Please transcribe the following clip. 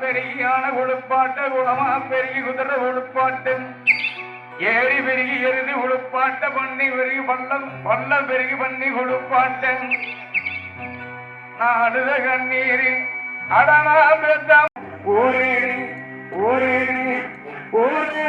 பெருகியான உழுப்பாட்ட குளமா பெருகி குதிர உழுப்பாட்டு ஏரி பெருகி எருது உழுப்பாட்ட பண்ணி பெருகி பள்ளம் பள்ளம் பெருகி பண்ணி உழுப்பாட்ட நான் அழுத கண்ணீர் அடனா பெத்தாம். ஊரே ஊரே ஊரே.